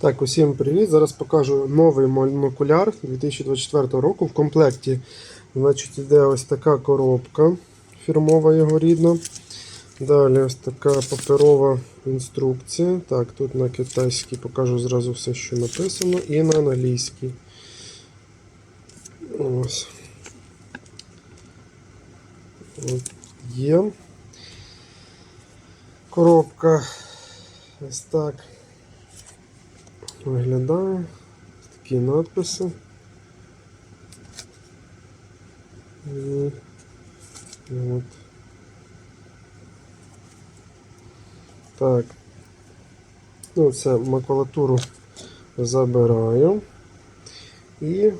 Так, усім привіт. Зараз покажу новий монокуляр 2024 року. В комплекті значить, йде ось така коробка фірмова його рідна. Далі ось така паперова інструкція. Так, тут на китайській покажу зразу все, що написано, і на англійській. Ось. От є. Коробка ось так виглядає. Такі надписи. І от. Так. Ну, це макулатуру забираю. І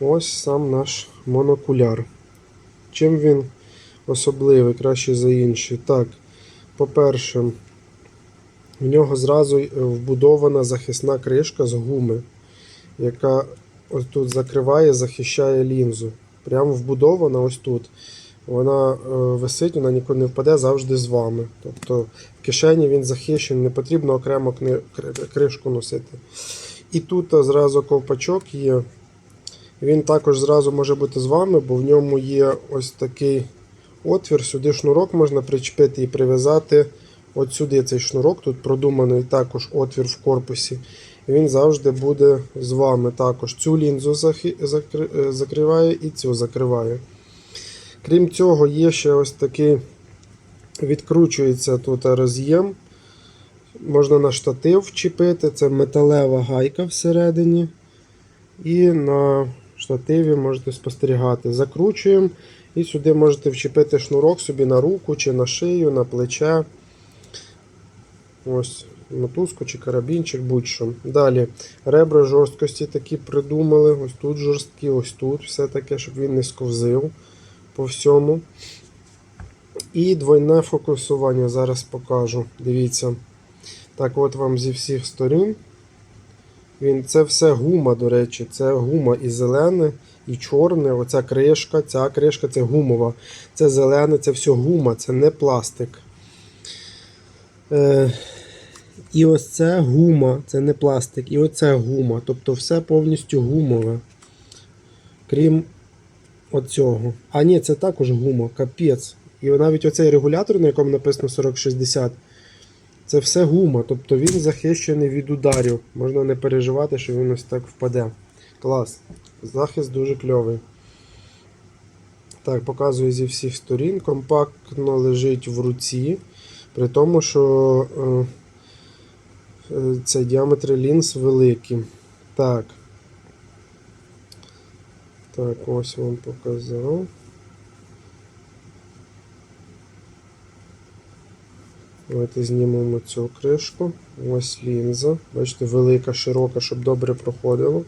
ось сам наш монокуляр. Чим він особливий, краще за інші? Так, по-перше, в нього зразу вбудована захисна кришка з гуми, яка ось тут закриває, захищає лінзу. Прямо вбудована ось тут. Вона е, висить, вона нікуди не впаде завжди з вами. Тобто в кишені він захищений, не потрібно окремо кришку носити. І тут е, зразу ковпачок є. Він також зразу може бути з вами, бо в ньому є ось такий отвір. Сюди шнурок можна причепити і прив'язати. От сюди цей шнурок, тут продуманий також отвір в корпусі. Він завжди буде з вами. Також цю лінзу е, закриває і цю закриває. Крім цього, є ще ось такий відкручується тут роз'єм. Можна на штатив вчепити, це металева гайка всередині. І на штативі можете спостерігати. Закручуємо і сюди можете вчепити шнурок собі на руку, чи на шию, на плече. Ось мотузку чи карабінчик, будь-що. Далі ребра жорсткості такі придумали. Ось тут жорсткі, ось тут. Все таке, щоб він не сковзив по всьому. І двойне фокусування зараз покажу. Дивіться. Так, от вам зі всіх сторін. Він, Це все гума, до речі, це гума і зелене, і чорне. Оця кришка, ця кришка це гумова. Це зелене, це все гума, це не пластик. Е, і ось це гума, це не пластик, і оце гума. Тобто все повністю гумове. Крім оцього. А ні, це також гума, капець. І навіть оцей регулятор, на якому написано 4060, це все гума. Тобто він захищений від ударів. Можна не переживати, що він ось так впаде. Клас. Захист дуже кльовий. Так, показую зі всіх сторін. Компактно лежить в руці. При тому, що е, е, це діаметри лінз великі. Так. Так, ось вам показав. Давайте знімемо цю кришку. Ось лінза. Бачите, велика, широка, щоб добре проходило.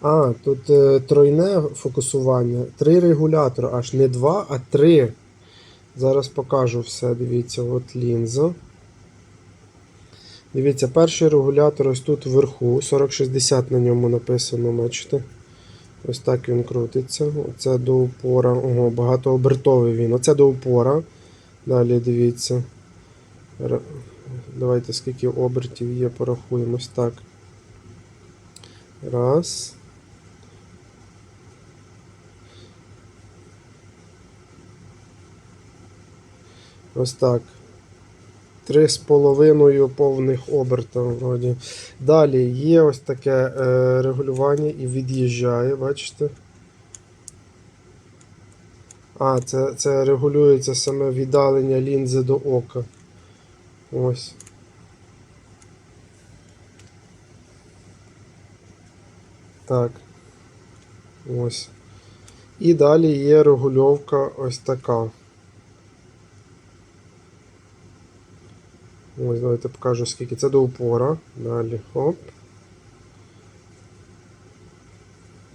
А, тут е, тройне фокусування. Три регулятори, аж не два, а три. Зараз покажу все. Дивіться, от лінза. Дивіться, перший регулятор ось тут вверху. 4060 на ньому написано, бачите? Ось так він крутиться. Оце до упора. Ого, багатообертовий він. Оце до упора. Далі дивіться. Давайте скільки обертів є, порахуємо ось так. Раз. Ось так. Три з половиною повних оберта вроді. Далі є ось таке е, регулювання і від'їжджає, бачите? А, це, це регулюється саме віддалення лінзи до ока. Ось. Так. Ось. І далі є регульовка ось така. Ось, давайте покажу скільки. Це до упора. Далі. Хоп.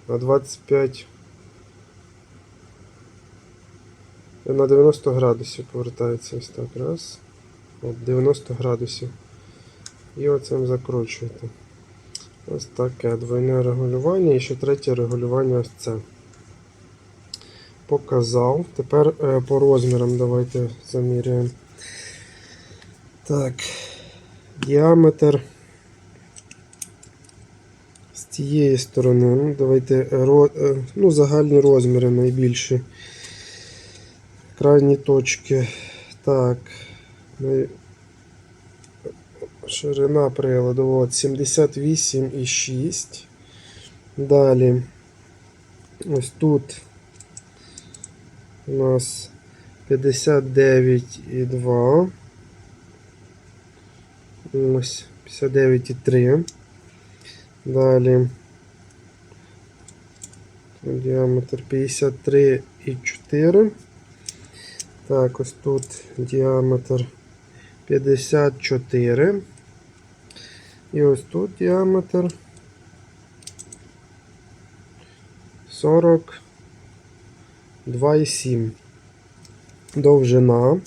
На 25. На 90 градусів повертається ось так. Раз. От 90 градусів. І оцим закручуєте. Ось таке двойне регулювання і ще третє регулювання ось це. Показав. Тепер е, по розмірам давайте заміряємо. Так. Діаметр з тієї сторони. Ну, давайте е, ну, загальні розміри найбільші. Крайні точки. Так. Ширина приладу от 78,6. Далі. Ось тут у нас 59,2. Ось 59,3. Далі. Діаметр 53,4. Так, ось тут діаметр 54. І ось тут діаметр 42,7. Довжина.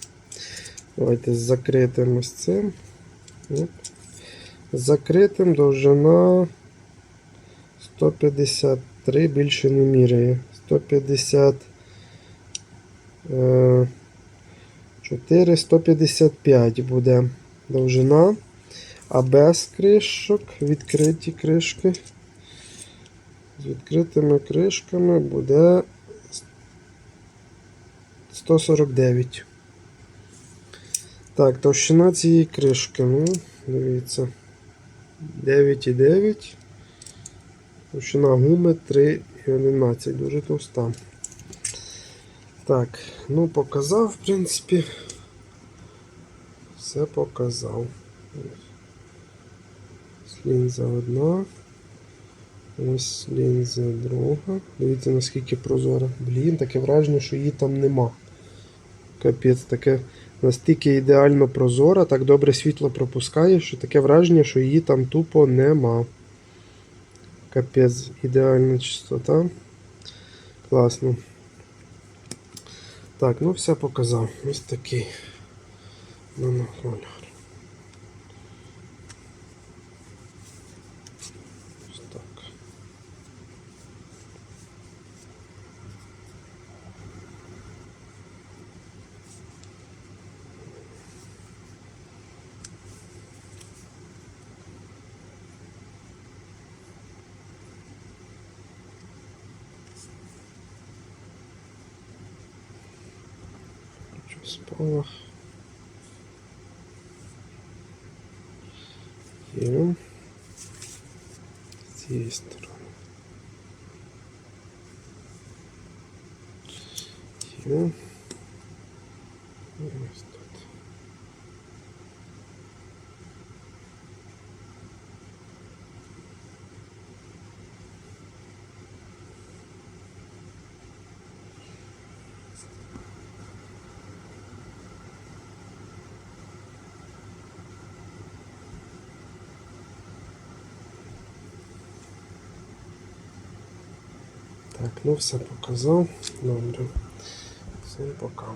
Давайте з закритим ось цим. З закритим довжина 153 більше не міряє. 150. е, 4, 155 буде довжина. А без кришок, відкриті кришки. З відкритими кришками буде 149. Так, товщина цієї кришки. Ну, дивіться. 9,9. Товщина гуми 3,11. Дуже товста. Так, ну показав, в принципі. Все показав. Ось Лінза одна. Ось лінза друга. Дивіться, наскільки прозора. Блін, таке враження, що її там нема. Капець, таке настільки ідеально прозора, так добре світло пропускає, що таке враження, що її там тупо нема. Капець, ідеальна чистота. Класно. Так, ну все показав. Ось такий монокуляр. Ось так. Спалах. Є. З цієї сторони. І тут. Так, ну все показав. Добре. Всім пока.